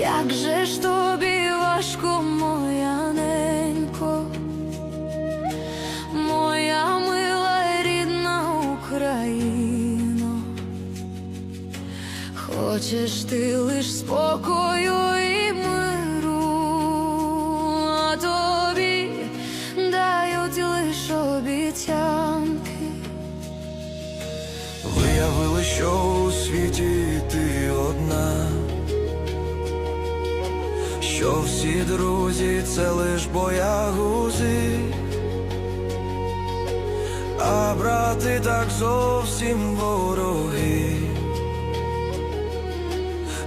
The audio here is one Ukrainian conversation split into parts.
Як же ж тобі важко, моя ненько, моя мила рідна Україно, хочеш ти лиш спокою і миру, а тобі дають лиш обіцянки. Виявили, що у світі що всі друзі це лиш боягузи, а брати так зовсім вороги,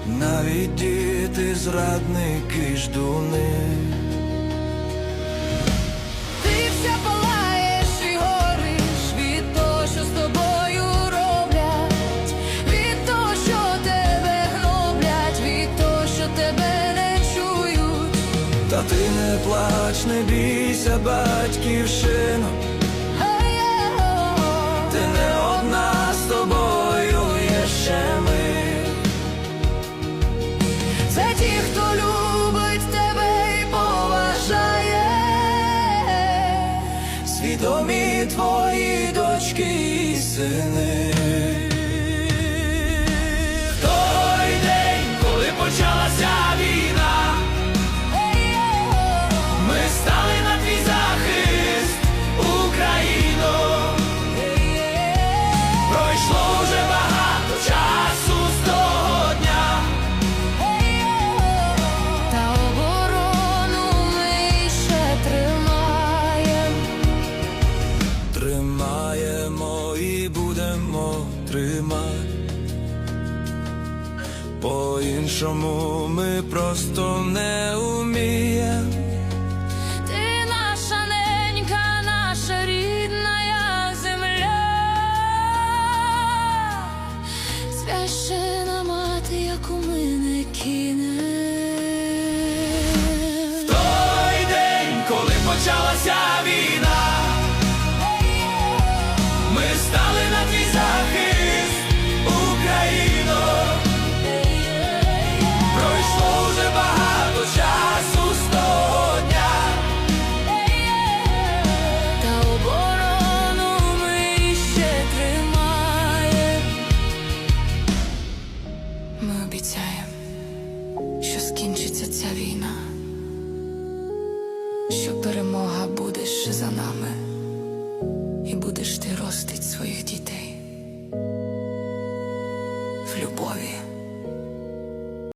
навіть діти зрадники ждуни. Та ти не плач, не бійся, батьківщино, Ей-ей-о. ти не одна з тобою є ще ми. Це ті, хто любить тебе і поважає. Свідомі твої дочки і сини. Будемо тримати. По-іншому ми просто не уміємо. Ми обіцяємо, що скінчиться ця війна, що перемога буде за нами, і будеш ти ростить дітей.